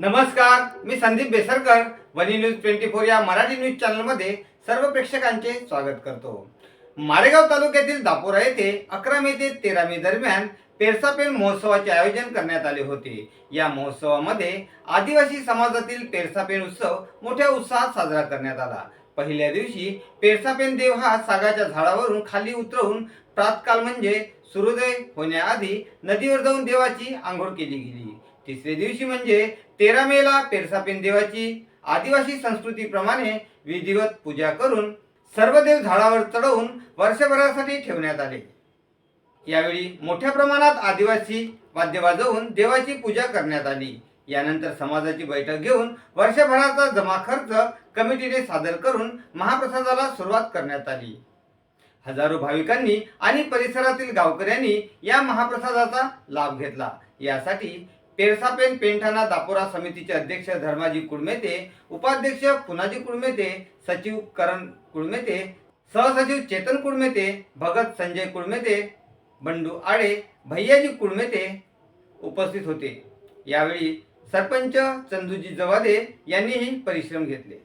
नमस्कार मी Sandeep Besarkar Wani news twenty four या Marathi news चॅनलमध्ये सर्व प्रेक्षकांचे स्वागत करतो. मारेगाव तालुक्यातील दापोरा येथे अकरा मे ते तेरा मे दरम्यान पेरसापेन महोत्सवाचे आयोजन करण्यात आले होते. या महोत्सवामध्ये आदिवासी समाजातील पेरसापेन उत्सव मोठ्या उत्साहात साजरा करण्यात आला. पहिल्या दिवशी पेरसापेन देव हा सागाच्या झाडावरून खाली उतरवून प्रातकाल म्हणजे सूर्योदय होण्याआधी नदीवर जाऊन देवाची आंघोळ केली गेली. तिसऱ्या दिवशी म्हणजे तेरा मेला पेरसापेन देवाची आदिवासी संस्कृतीप्रमाणे विधिवत पूजा करून सर्व देव झाडावर चढवून वर्षभरासाठी ठेवण्यात आले. यावेळी मोठ्या प्रमाणात आदिवासी वाद्य वाजवून देवाची पूजा करण्यात आली. यानंतर समाजाची बैठक घेऊन वर्षभराचा जमा खर्च कमिटीने सादर करून महाप्रसादाला सुरुवात करण्यात आली. हजारो भाविकांनी आणि परिसरातील गावकऱ्यांनी या महाप्रसादाचा लाभ घेतला. यासाठी तेरसापेन पेंठाणा दापोरा समितीचे अध्यक्ष धर्माजी कुळमेते उपाध्यक्ष पुनाजी कुळमेते सचिव करण कुळमेते सहसचिव चेतन कुळमेते भगत संजय कुळमेते बंडू आळे भैयाजी कुळमेते उपस्थित होते. यावेळी सरपंच चंदूजी जवादे यांनीही परिश्रम घेतले.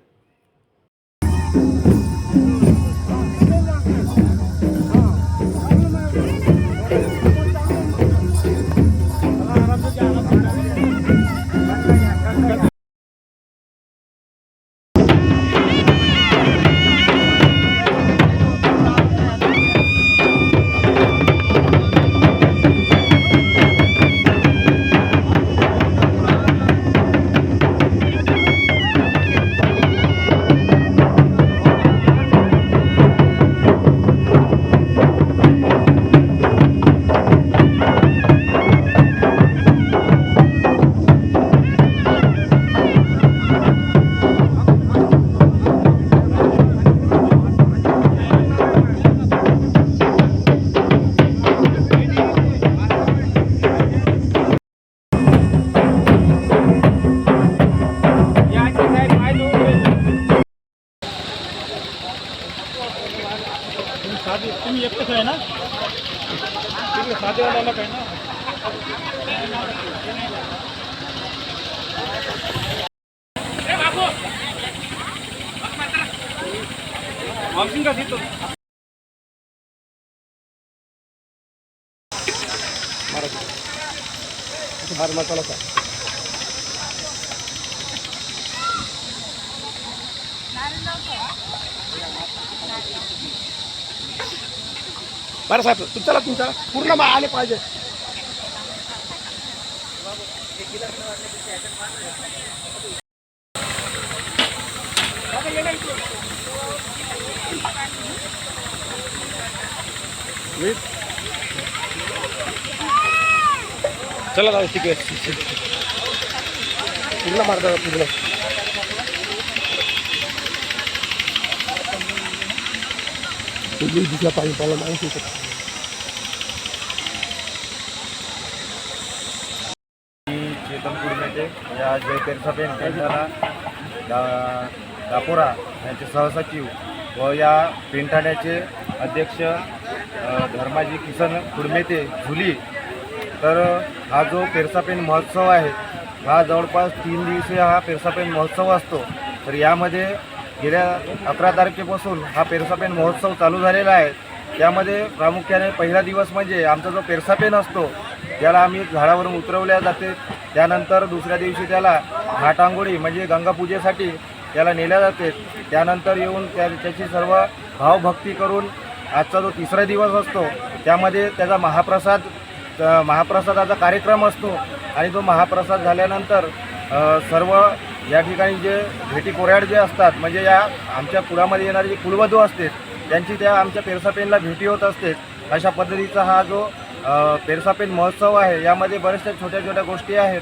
तुम्ही साधे तुम्ही एकटंच आहे ना तिकडे साधेवाल्याला काय ना वापसिंग का तिथं बार मसाला का बरं साहेब तू चला पूर्ण मा- आले पाहिजे. चला जाऊ तिकडे पूर्ण मार्ग पूर्ण. दुसऱ्या पाणी पाला माहिती मी चेतन कुडमेटे या जय पेरसापेन पेंठाणा दा दापोरा यांचे सहसचिव व या पेंठाण्याचे अध्यक्ष अ, धर्माजी किसन कुडमेते झुली. तर हा जो पेरसापेन महोत्सव आहे हा जवळपास तीन दिवसीय हा पेरसापेन महोत्सव असतो. तर यामध्ये गेल्या अकरा तारखेपासून हा पेरसापेन महोत्सव चालू झालेला आहे. त्यामध्ये प्रामुख्याने पहिला दिवस म्हणजे आमचा जो पेरसापेन असतो त्याला आम्ही झाडावरून उतरवल्या जाते. त्यानंतर दुसऱ्या दिवशी त्याला घाटांगोळी म्हणजे गंगापूजेसाठी त्याला नेल्या जाते. त्यानंतर येऊन त्या त्याची सर्व भावभक्ती करून आजचा जो तिसरा दिवस असतो त्यामध्ये त्याचा महाप्रसाद महाप्रसादाचा कार्यक्रम असतो. आणि तो महाप्रसाद झाल्यानंतर सर्व या ठिकाणी जे भेटी कोऱ्याड जे असतात म्हणजे या आमच्या कुळामध्ये येणारे जे कुलवधू असते त्यांची त्या आमच्या पेरसापेनला भेटी होत असते अशा पद्धतीचा हा जो पेरसापेन महोत्सव आहे यामध्ये बऱ्याचशा छोट्या छोट्या गोष्टी आहेत.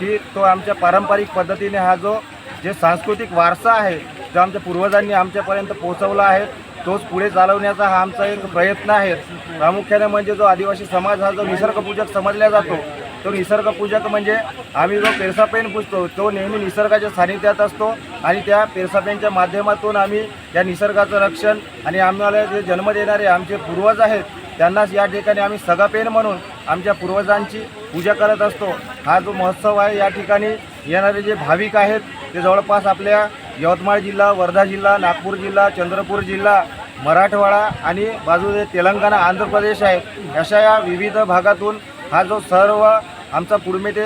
की तो आमच्या पारंपरिक पद्धतीने हा जो जे सांस्कृतिक वारसा आहे जो आमच्या पूर्वजांनी आमच्यापर्यंत पोहोचवला आहे तोच पुढे चालवण्याचा हा आमचा एक प्रयत्न आहे. प्रामुख्याने म्हणजे जो आदिवासी समाज हा जो निसर्गपूजक समजला जातो तो निसर्गपूजक म्हणजे आम्ही जो पेरसापेन पुजतो तो नेहमी निसर्गाच्या सानिध्यात असतो आणि त्या पेरसापेनच्या माध्यमातून आम्ही या निसर्गाचं रक्षण आणि आम्हाला जे जन्म देणारे आमचे पूर्वज आहेत त्यांनाच या ठिकाणी आम्ही सगापेन म्हणून आमच्या पूर्वजांची पूजा करत असतो. हा जो महोत्सव आहे या ठिकाणी येणारे जे भाविक आहेत ते जवळपास आपल्या यवतमाळ जिल्हा वर्धा जिल्हा नागपूर जिल्हा चंद्रपूर जिल्हा मराठवाडा आणि बाजूने तेलंगणा आंध्र प्रदेश आहे अशा या विविध भागातून हा जो सर्व आमचा पुडमेटे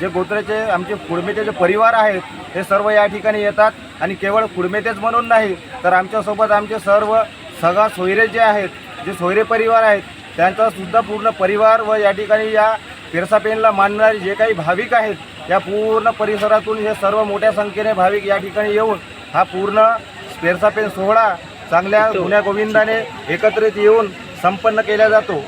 जे गोत्रेचे आमचे कुडमेटे जे परिवार आहेत हे सर्व या ठिकाणी येतात. आणि केवळ कुडमेतेच म्हणून नाही तर आमच्यासोबत आमचे सर्व सगळा सोयरे जे आहेत जे सोयरे परिवार आहेत त्यांचा सुद्धा पूर्ण परिवार व या ठिकाणी या पेरसापेनला मानणारे जे काही भाविक आहेत या पूर्ण परिसरातून हे सर्व मोठ्या संख्येने भाविक या ठिकाणी येऊन हा पूर्ण पेरसापेन सोहळा चांगल्या गुण्यागोविंदाने एकत्रित येऊन संपन्न केला जातो.